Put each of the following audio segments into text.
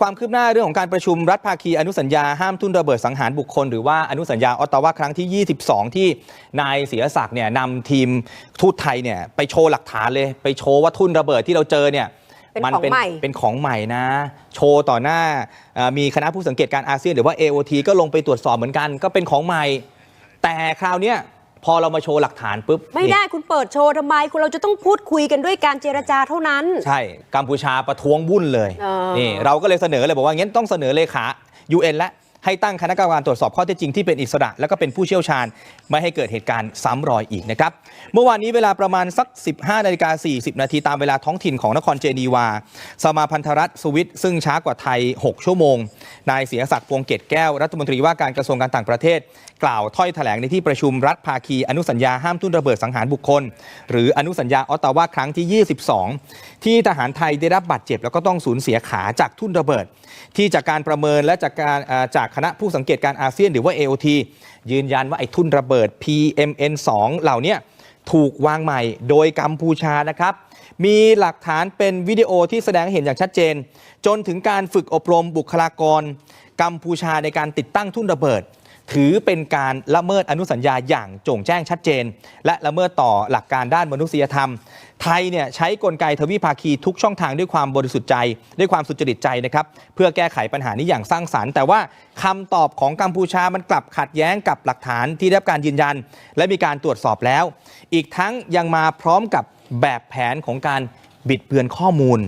ความคืบหน้าเรื่องของการประชุมรัฐภาคีอนุสัญญาห้ามทุ่นระเบิดสังหารบุคคล หรือว่าอนุสัญญาออตตาวาครั้งที่ 22 ที่นายเสียศักดิ์เนี่ยนำทีมทูตไทยเนี่ยไปโชว์หลักฐานเลย ไปโชว์ว่าทุ่นระเบิดที่เราเจอเนี่ยเป็นมัของใหม่ เป็นของใหม่นะ โชว์ต่อหน้าเอ่อมีคณะผู้สังเกตการอาเซียนหรือว่า AOT ก็ลงไปตรวจสอบเหมือนกันก็เป็นของใหม่ แต่คราวเนี้ย พอเรามาโชว์หลักฐานปุ๊บไม่ได้คุณเปิดโชว์ทำไมคุณเราจะต้องพูดคุยกันด้วยการเจรจาเท่านั้น ใช่กัมพูชาประท้วงวุ่นเลยเออ นี่เราก็เลยเสนอเลยบอกว่างั้นต้องเสนอเลขา UN และให้ตั้งคณะกรรมการตรวจสอบข้อเท็จจริงที่เป็นอิสระ แล้วก็เป็นผู้เชี่ยวชาญ ไม่ให้เกิดเหตุการณ์ซ้ำรอยอีกนะครับ เมื่อวานนี้เวลาประมาณสัก 15นาฬิกา40 นาทีตามเวลาท้องถิ่นของนครเจนีวา สมาพันธรัฐสวิตซึ่งช้ากว่าไทย 6 ชั่วโมง นายเสียศักดิ์พวงเกตแก้วรัฐมนตรีว่าการกระทรวงการต่างประเทศ กล่าวถ้อยแถลงในที่ประชุมรัฐภาคีอนุสัญญาห้ามทุ่นระเบิดสังหารบุคคล หรืออนุสัญญาออตตาวาครั้งที่ 22 ที่ทหารไทยได้รับบาดเจ็บ แล้วก็ต้องสูญเสียขาจากทุ่นระเบิด ที่จากการประเมินและจากการจากคณะผู้สังเกตการอาเซียนหรือว่า AOT ยืนยันว่าไอ้ทุ่นระเบิด PMN2 เหล่านี้ถูกวางใหม่โดยกัมพูชานะครับ มีหลักฐานเป็นวิดีโอที่แสดงเห็นอย่างชัดเจน จนถึงการฝึกอบรมบุคลากร กัมพูชาในการติดตั้งทุ่นระเบิด ถือเป็นการละเมิดอนุสัญญาอย่างโจ่งแจ้งชัดเจน และละเมิดต่อหลักการด้านมนุษยธรรม ไทยเนี่ยใช้กลไกทวิภาคีทุกช่องทางด้วยความบริสุทธิ์ใจ ด้วยความสุจริตใจนะครับเพื่อแก้ไขปัญหานี้อย่างสร้างสรรค์ แต่ว่าคำตอบของกัมพูชามันกลับขัดแย้งกับหลักฐานที่ได้รับการยืนยัน และมีการตรวจสอบแล้ว อีกทั้งยังมาพร้อมกับ แบบแผนของการบิดเบือนข้อมูล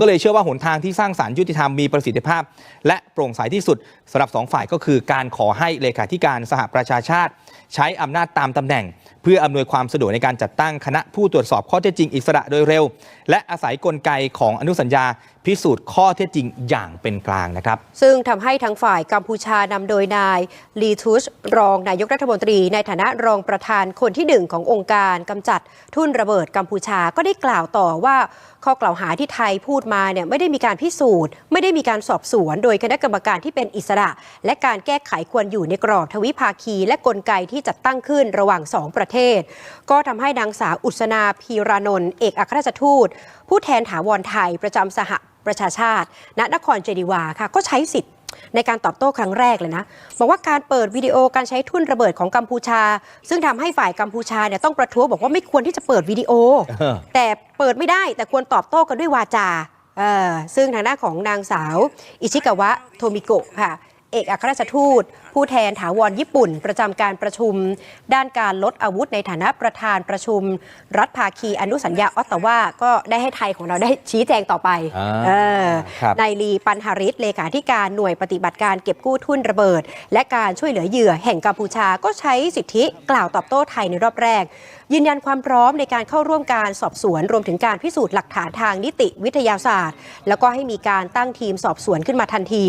ก็เลยเชื่อว่าหนทางที่สร้างสารรค์ยุติธรรมมีประสิทธิภาพ และโปร่งใสที่สุดสำหรับสองฝ่ายก็คือการขอให้เลขาธิการสหประชาชาติ ใช้อำนาจตามตำแหน่งเพื่ออำนวยความสะดวกในการจัดตั้งคณะผู้ตรวจสอบข้อเท็จจริงอิสระโดยเร็ว และอาศัยกลไกของอนุสัญญา พิสูจน์ข้อเท็จจริงอย่างเป็นกลางนะครับ ซึ่งทำให้ทั้งฝ่ายกัมพูชานำโดยนายลีทุชรองนายกรัฐมนตรี ในฐานะรองประธานคนที่หนึ่งขององค์การกำจัดทุ่นระเบิดกัมพูชาก็ได้กล่าวต่อว่าข้อกล่าวหาที่ไทยพูดมาเนี่ยไม่ได้มีการพิสูจน์ ไม่ได้มีการสอบสวน โดยคณะกรรมการที่เป็นอิสระ และการแก้ไขควรอยู่ในกรอบทวิภาคี และกลไกที่จัดตั้งขึ้นระหว่างสองประเทศ ก็ทำให้นางสาวอุศนาพีรานนท์เอกอัครราชทูต ผู้แทนถาวรไทยประจำสหประชาชาติ ณนครเจนีวาค่ะก็ใช้สิทธิ์ ในการตอบโต้ครั้งแรกเลยนะบอกว่าการเปิดวิดีโอการใช้ทุ่นระเบิดของกัมพูชา ซึ่งทำให้ฝ่ายกัมพูชาเนี่ยต้องประท้วงบอกว่าไม่ควรที่จะเปิดวิดีโอเออแต่เปิดไม่ได้แต่ควรตอบโต้กันด้วยวาจาเออซึ่งทางด้านของนางสาว อิชิกาวะโทมิโกะค่ะ เอกอัครราชทูต ผู้แทนถาวรญี่ปุ่น ประจำการประชุม ด้านการลดอาวุธในฐานะประธานประชุม รัฐภาคีอนุสัญญาออตตาวาก็ได้ให้ไทยของเราได้ชี้แจงต่อไปอ่าเออครับนายลีปันหาริศเลขาธิการหน่วยปฏิบัติการเก็บกู้ทุ่นระเบิด และการช่วยเหลือเหยื่อแห่งกัมพูชาก็ใช้สิทธิกล่าวตอบโต้ไทยในรอบแรก ยืนยันความพร้อมในการเข้าร่วมการสอบสวน รวมถึงการพิสูจน์หลักฐานทางนิติวิทยาศาสตร์ แล้วก็ให้มีการตั้งทีมสอบสวนขึ้นมาทันที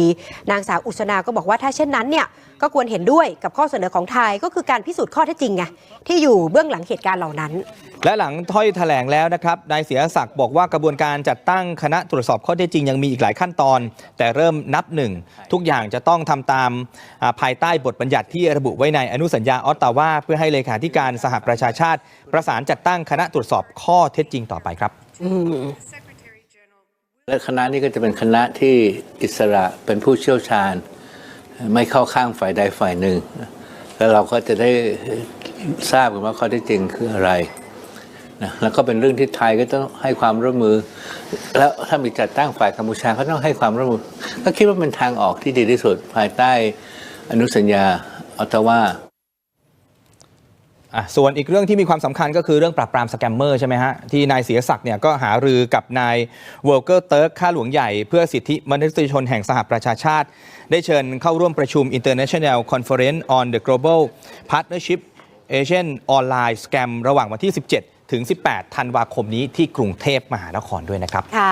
นางสาวอุศนาก็บอกว่าถ้าเช่นนั้นเนี่ย ก็ควรเห็นด้วยกับข้อเสนอของไทยก็คือการพิสูจน์ข้อเท็จจริงไงที่อยู่เบื้องหลังเหตุการณ์เหล่านั้น และหลังถ้อยแถลงแล้วนะครับนายเสียศักดิ์บอกว่ากระบวนการจัดตั้งคณะตรวจสอบข้อเท็จจริงยังมีอีกหลายขั้นตอน แต่เริ่มนับหนึ่งทุกอย่างจะต้องทำตามอ่าภายใต้บทบัญญัติที่ระบุไว้ในอนุสัญญาออตตาวาเพื่อให้เลขาธิการสหประชาชาติ ประสานจัดตั้งคณะตรวจสอบข้อเท็จจริงต่อไปครับและคณะนี้ก็จะเป็นคณะที่อิสระเป็นผู้เชี่ยวชาญ ไม่เข้าข้างฝ่ายใดฝ่ายหนึ่ง แล้วเราก็จะได้ทราบกันว่าข้อเท็จจริงคืออะไรนะแล้วก็เป็นเรื่องที่ไทยก็ต้องให้ความร่วมมือ แล้วถ้ามีจัดตั้งฝ่ายกัมพูชาก็ต้องให้ความร่วมมือ ก็คิดว่าเป็นทางออกที่ดีที่สุดภายใต้อนุสัญญาออตตาวา อะส่วนอีกเรื่องที่มีความสำคัญก็คือเรื่องปราบปรามสแกมเมอร์ใช่ไหมฮะ ที่นายเสียศักดิ์เนี่ยก็หารือกับนายเวลเกอร์เติร์กข้าหลวงใหญ่เพื่อสิทธิมนุษยชนแห่งสหประชาชาติ ได้เชิญเข้าร่วมประชุม International Conference on the Global Partnership Asian Online Scam ระหว่างวันที่ 17 ถึง 18 ธันวาคมนี้ที่กรุงเทพมหานครด้วยนะครับ ค่ะ